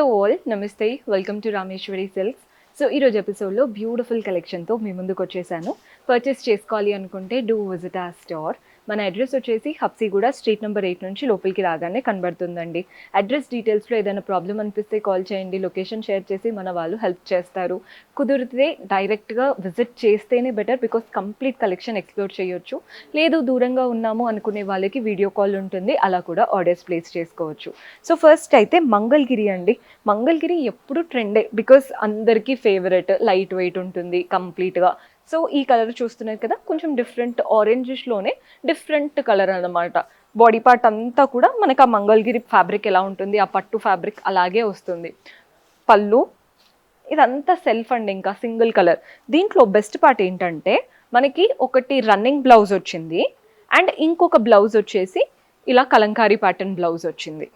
Hello all నమస్తే welcome to Rameshwari silks so ఈరోజు ఎపిసోడ్లో బ్యూటిఫుల్ కలెక్షన్తో మీ ముందుకు వచ్చేసాను. పర్చేస్ చేసుకోవాలి అనుకుంటే డూ విజిట్ ఆ స్టోర్ మన అడ్రస్ వచ్చేసి హబ్సీగూడ స్ట్రీట్ నెంబర్ ఎయిట్ నుంచి లోపలికి రాగానే కనబడుతుందండి. అడ్రస్ డీటెయిల్స్లో ఏదైనా ప్రాబ్లం అనిపిస్తే కాల్ చేయండి. లొకేషన్ షేర్ చేసి మన వాళ్ళు హెల్ప్ చేస్తారు. కుదిరితే డైరెక్ట్గా విజిట్ చేస్తేనే better because complete collection explore చేయొచ్చు. లేదు దూరంగా ఉన్నాము అనుకునే వాళ్ళకి వీడియో కాల్ ఉంటుంది. అలా కూడా ఆర్డర్స్ ప్లేస్ చేసుకోవచ్చు. సో ఫస్ట్ అయితే మంగళగిరి అండి. మంగళగిరి ఎప్పుడు ట్రెండే బికాస్ అందరికీ ఫేవరెట్ లైట్ వెయిట్ ఉంటుంది కంప్లీట్గా. సో ఈ కలర్ చూస్తున్నారు కదా కొంచెం డిఫరెంట్ ఆరెంజిష్లోనే డిఫరెంట్ కలర్ అన్నమాట. బాడీ పార్ట్ అంతా కూడా మనకు ఆ మంగళగిరి ఫ్యాబ్రిక్ ఎలా ఉంటుంది ఆ పట్టు ఫ్యాబ్రిక్ అలాగే వస్తుంది. పళ్ళు ఇదంతా సెల్ఫ్ అండి ఇంకా సింగిల్ కలర్ దీంట్లో బెస్ట్ పార్ట్ ఏంటంటే మనకి ఒకటి రన్నింగ్ బ్లౌజ్ వచ్చింది అండ్ ఇంకొక బ్లౌజ్ వచ్చేసి ఇలా కలంకారీ ప్యాటర్న్ బ్లౌజ్ వచ్చింది.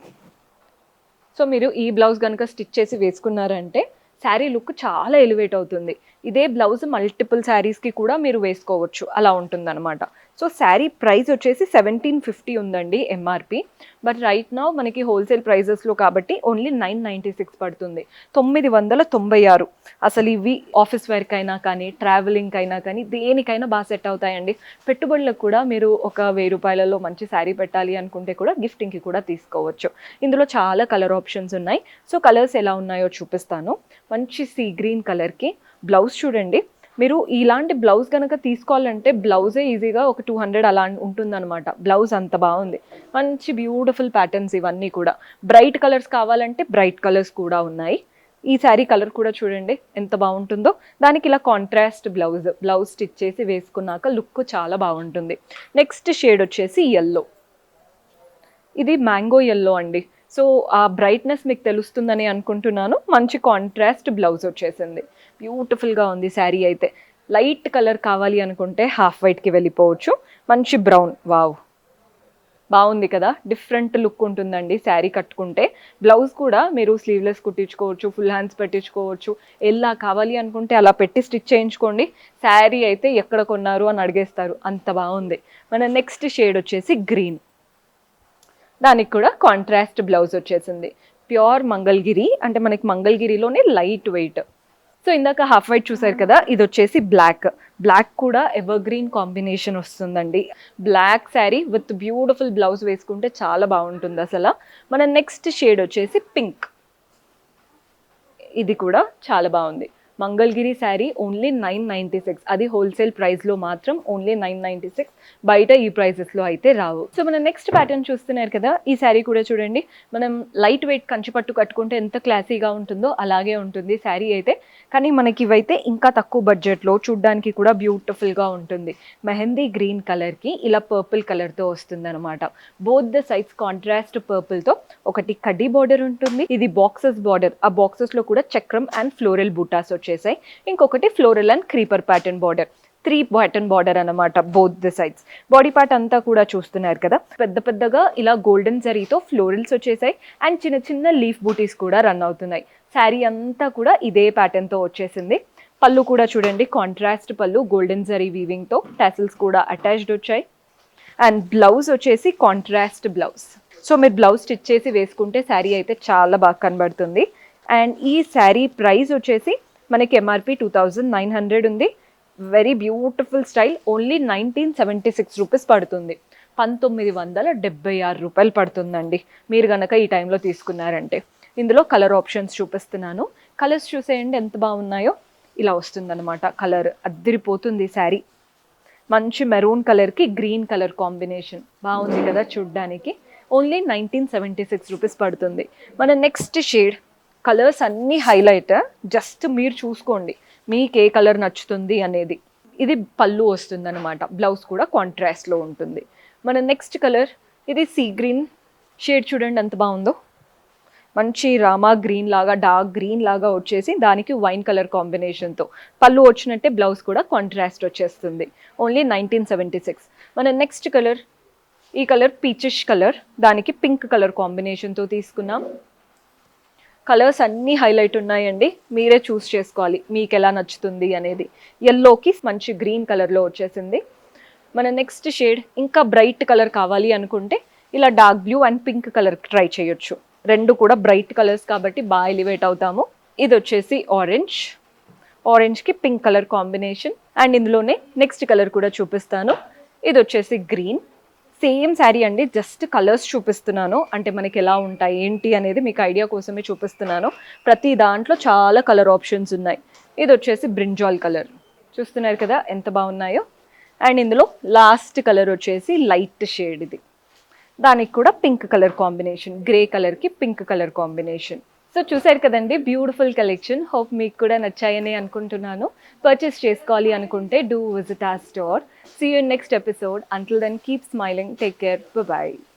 సో మీరు ఈ బ్లౌజ్ కనుక స్టిచ్ చేసి వేసుకున్నారంటే శారీ లుక్ చాలా ఎలివేట్ అవుతుంది. ఇదే బ్లౌజ్ మల్టిపుల్ శారీస్కి కూడా మీరు వేసుకోవచ్చు. అలా ఉంటుందన్నమాట. సో శారీ ప్రైస్ వచ్చేసి సెవెంటీన్ ఫిఫ్టీ ఉందండి ఎంఆర్పి బట్ రైట్ నౌ మనకి హోల్సేల్ ప్రైజెస్లో కాబట్టి ఓన్లీ నైన్ నైంటీ సిక్స్ పడుతుంది. తొమ్మిది వందల తొంభై ఆరు. అసలు ఇవి ఆఫీస్ వర్కైనా కానీ ట్రావెలింగ్ అయినా కానీ దేనికైనా బాగా సెట్ అవుతాయండి. పెట్టుబడులకు కూడా మీరు ఒక వెయ్యి రూపాయలలో మంచి శారీ పెట్టాలి అనుకుంటే కూడా గిఫ్టింగ్కి కూడా తీసుకోవచ్చు. ఇందులో చాలా కలర్ ఆప్షన్స్ ఉన్నాయి. సో కలర్స్ ఎలా ఉన్నాయో చూపిస్తాను. మంచి సీ గ్రీన్ కలర్కి బ్లౌజ్ చూడండి. మీరు ఇలాంటి బ్లౌజ్ కనుక తీసుకోవాలంటే బ్లౌజే ఈజీగా ఒక టూ హండ్రెడ్ అలా ఉంటుందన్నమాట. బ్లౌజ్ అంత బాగుంది. మంచి బ్యూటిఫుల్ ప్యాటర్న్స్ ఇవన్నీ కూడా. బ్రైట్ కలర్స్ కావాలంటే బ్రైట్ కలర్స్ కూడా ఉన్నాయి. ఈ శారీ కలర్ కూడా చూడండి ఎంత బాగుంటుందో. దానికి ఇలా కాంట్రాస్ట్ బ్లౌజ్ బ్లౌజ్ స్టిచ్ చేసి వేసుకున్నాక లుక్ చాలా బాగుంటుంది. నెక్స్ట్ షేడ్ వచ్చేసి ఎల్లో ఇది మ్యాంగో ఎల్లో అండి. సో ఆ బ్రైట్నెస్ మీకు తెలుస్తుందని అనుకుంటున్నాను. మంచి కాంట్రాస్ట్ బ్లౌజ్ వచ్చేసింది. బ్యూటిఫుల్గా ఉంది శారీ అయితే. లైట్ కలర్ కావాలి అనుకుంటే హాఫ్ వైట్కి వెళ్ళిపోవచ్చు. మంచి బ్రౌన్. వావ్. బాగుంది కదా? డిఫరెంట్ లుక్ ఉంటుందండి శారీ కట్టుకుంటే. బ్లౌజ్ కూడా మీరు స్లీవ్లెస్ కుట్టించుకోవచ్చు ఫుల్ హ్యాండ్స్ పెట్టించుకోవచ్చు. ఎలా కావాలి అనుకుంటే అలా పెట్టి స్టిచ్ చేయించుకోండి. శారీ అయితే ఎక్కడ కొన్నారు అని అడిగేస్తారు. అంత బాగుంది. మన నెక్స్ట్ షేడ్ వచ్చేసి గ్రీన్. దానికి కూడా కాంట్రాస్ట్ బ్లౌజ్ వచ్చేసింది. ప్యూర్ మంగళగిరి అంటే మనకి మంగళగిరిలోనే లైట్ వెయిట్. సో ఇందాక హాఫ్ వైట్ చూసారు కదా ఇది వచ్చేసి బ్లాక్ బ్లాక్ కూడా ఎవర్ గ్రీన్ కాంబినేషన్ వస్తుందండి. Black sari with beautiful blouse వేసుకుంటే చాలా బాగుంటుంది అసలు. మన నెక్స్ట్ షేడ్ వచ్చేసి పింక్ ఇది కూడా చాలా బాగుంది. Mangalagiri sari only nine ninety six అది హోల్సేల్ ప్రైస్లో మాత్రం ఓన్లీ నైన్ నైంటీ సిక్స్ బయట ఈ ప్రైజెస్లో అయితే రావు. సో మనం నెక్స్ట్ ప్యాటర్న్ చూస్తున్నారు కదా ఈ శారీ కూడా చూడండి. మనం లైట్ వెయిట్ కంచిపట్టు కట్టుకుంటే ఎంత క్లాసీగా ఉంటుందో అలాగే ఉంటుంది శారీ అయితే. కానీ మనకి ఇవైతే ఇంకా తక్కువ బడ్జెట్లో చూడ్డానికి కూడా బ్యూటిఫుల్గా ఉంటుంది. మెహందీ గ్రీన్ కలర్కి ఇలా పర్పుల్ కలర్తో వస్తుంది అనమాట బోత్ ద సైడ్స్ కాంట్రాస్ట్ పర్పుల్తో ఒకటి కడ్డీ బార్డర్ ఉంటుంది ఇది బాక్సెస్ బార్డర్ ఆ బాక్సెస్లో కూడా చక్రం అండ్ ఫ్లోరల్ బూటాస్ వచ్చేసాయి. ఇంకొకటి floral and creeper pattern border. Three pattern border అనమాట both the sides. Body part అంతా కూడా చూస్తున్నారు కదా. పెద్ద పెద్దగా ఇలా గోల్డెన్ జరీతో ఫ్లోరల్స్ వచ్చేసాయి. అండ్ చిన్న చిన్న లీఫ్ బూటీస్ కూడా రన్ అవుతున్నాయి. శారీ అంతా కూడా ఇదే ప్యాటర్న్తో వచ్చేసింది. పళ్ళు కూడా చూడండి కాంట్రాస్ట్ పళ్ళు గోల్డెన్ జరీ వీవింగ్తో టాసిల్స్ కూడా అటాచ్డ్ వచ్చాయి. అండ్ బ్లౌజ్ వచ్చేసి కాంట్రాస్ట్ బ్లౌజ్. సో మీరు బ్లౌజ్ స్టిచ్ చేసి వేసుకుంటే శారీ అయితే చాలా బాగా కనబడుతుంది. అండ్ ఈ శారీ ప్రైస్ వచ్చేసి మనకి MRP two thousand nine hundred ఉంది. Very beautiful style only nineteen seventy six rupees పడుతుంది. పంతొమ్మిది వందల డెబ్బై ఆరు రూపాయలు పడుతుందండి. మీరు కనుక ఈ టైంలో తీసుకున్నారంటే. ఇందులో కలర్ ఆప్షన్స్ చూపిస్తున్నాను. కలర్స్ చూసేయండి ఎంత బాగున్నాయో. ఇలా వస్తుందన్నమాట. కలర్ అద్దరిపోతుంది శారీ. మంచి మెరూన్ కలర్కి గ్రీన్ కలర్ కాంబినేషన్ బాగుంది కదా చూడ్డానికి. Only nineteen seventy six rupees పడుతుంది. మన నెక్స్ట్ షేడ్ కలర్స్ అన్నీ హైలైట్. జస్ట్ మీరు చూసుకోండి. మీకు ఏ కలర్ నచ్చుతుంది అనేది. ఇది పళ్ళు వస్తుంది అనమాట బ్లౌజ్ కూడా కాంట్రాస్ట్లో ఉంటుంది. మన నెక్స్ట్ కలర్ ఇది సీ గ్రీన్ షేడ్ చూడండి ఎంత బాగుందో. మంచి రామా గ్రీన్ లాగా డార్క్ గ్రీన్ లాగా వచ్చేసి దానికి వైన్ కలర్ కాంబినేషన్తో పళ్ళు వచ్చినట్టే బ్లౌజ్ కూడా కాంట్రాస్ట్ వచ్చేస్తుంది. ఓన్లీ నైన్టీన్ సెవెంటీ సిక్స్ మన నెక్స్ట్ కలర్ ఈ కలర్ పీచిష్ కలర్. దానికి పింక్ కలర్ కాంబినేషన్తో తీసుకున్నాం. కలర్స్ అన్నీ హైలైట్ ఉన్నాయండి. మీరే చూస్ చేసుకోవాలి. మీకు ఎలా నచ్చుతుంది అనేది. ఎల్లోకి మంచి గ్రీన్ కలర్లో వచ్చేసింది. మన నెక్స్ట్ షేడ్ ఇంకా బ్రైట్ కలర్ కావాలి అనుకుంటే ఇలా dark blue and pink colour try చేయొచ్చు. రెండు కూడా బ్రైట్ కలర్స్ కాబట్టి బాగా ఎలివేట్ అవుతాము. ఇది వచ్చేసి ఆరెంజ్. ఆరెంజ్కి పింక్ కలర్ కాంబినేషన్ అండ్ ఇందులోనే నెక్స్ట్ కలర్ కూడా చూపిస్తాను. ఇది వచ్చేసి గ్రీన్. సేమ్ శారీ అండి జస్ట్ కలర్స్ చూపిస్తున్నాను. అంటే మనకి ఎలా ఉంటాయి ఏంటి అనేది మీకు ఐడియా కోసమే చూపిస్తున్నాను. ప్రతి దాంట్లో చాలా కలర్ ఆప్షన్స్ ఉన్నాయి. ఇది వచ్చేసి బ్రింజాల్ కలర్. చూస్తున్నారు కదా ఎంత బాగున్నాయో. అండ్ ఇందులో లాస్ట్ కలర్ వచ్చేసి లైట్ షేడ్ ఇది. దానికి కూడా పింక్ కలర్ కాంబినేషన్ గ్రే కలర్కి పింక్ కలర్ కాంబినేషన్. సో చూసారు కదండి బ్యూటిఫుల్ కలెక్షన్ హోప్ మీకు కూడా నచ్చాయని అనుకుంటున్నాను. పర్చేస్ చేసుకోవాలి అనుకుంటే డూ విజిట్ ఆ store see you next episode until then keep smiling take care bye